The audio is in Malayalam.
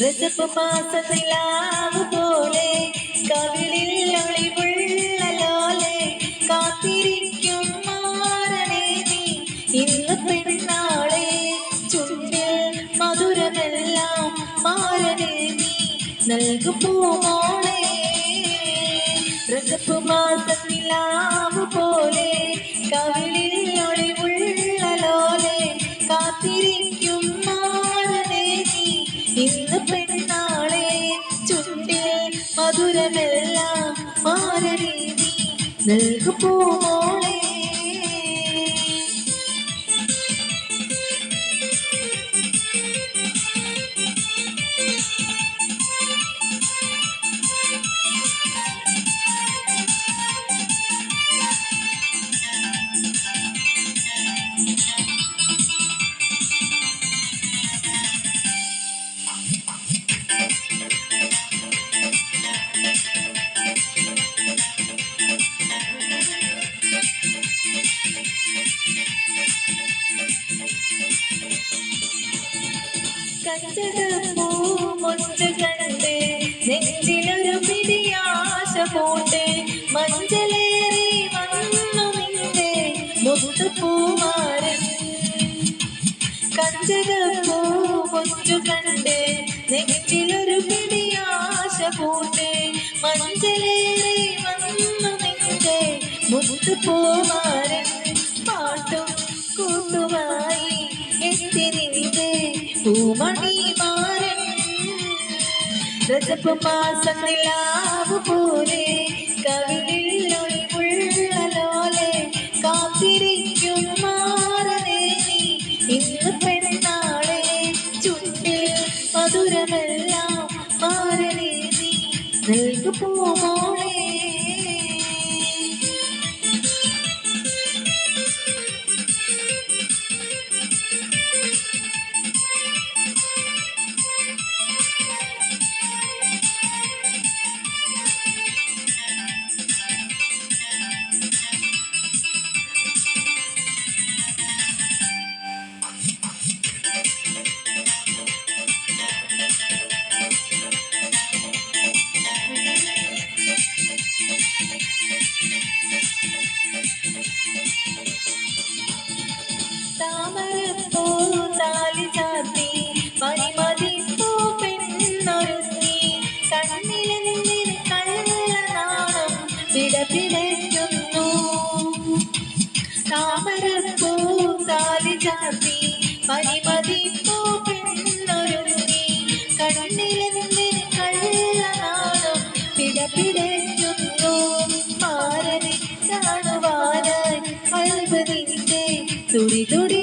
രജപ്പ് മാസത്തിലാവ് പോലെ കവിളിൽ ഒളിവുള്ള ലോലെ കാത്തിരിക്കും മാറണേ നീ. ഇന്ന് പെണ്ണാളെ ചുണ്ടിൽ മധുരമെല്ലാം മാറണേ നീ. നൽകു പൂമോളെ രജപ്പ് മാസത്തിലാവ് പോലെ കവിളിൽ നൽകു കണ്ട് നെഞ്ചിലൊരു പിടിയാശ പോട്ടെ മഞ്ചലേറി വന്നു നിന്റെ മുത്തുപൂമാരൻ കണ്ടത് പൂമൊഞ്ചു കണ്ടേ നെഞ്ചിലൊരു പിടിയാശ പോട്ടെ മഞ്ചലേറി വന്നു നിന്റെ മുത്തുപൂമാരൻ പാട്ടും കൂട്ടുമായി എത്തി നിന്റെ പൂമണി മാരൻ രജപ്പ് മാസം നിലാവ് പോലെ കവിളിൽ ഒളിവുള്ള കാത്തിരിക്കും മാറനേ ഇന്ന് പെണ്ണാളെ ചുണ്ടിൽ മധുരമെല്ലാം മാറനേ നീ. നൽകു കള്ളനാണം പിടപിടയ്ക്കുന്നു താമരപ്പൂ താലി പെണ്ണൊരുങ്ങി പിടപിടയ്ക്കുന്നു മാരനെ കാണുവാനായി അത്ഭുതിന്റെ തുടിതു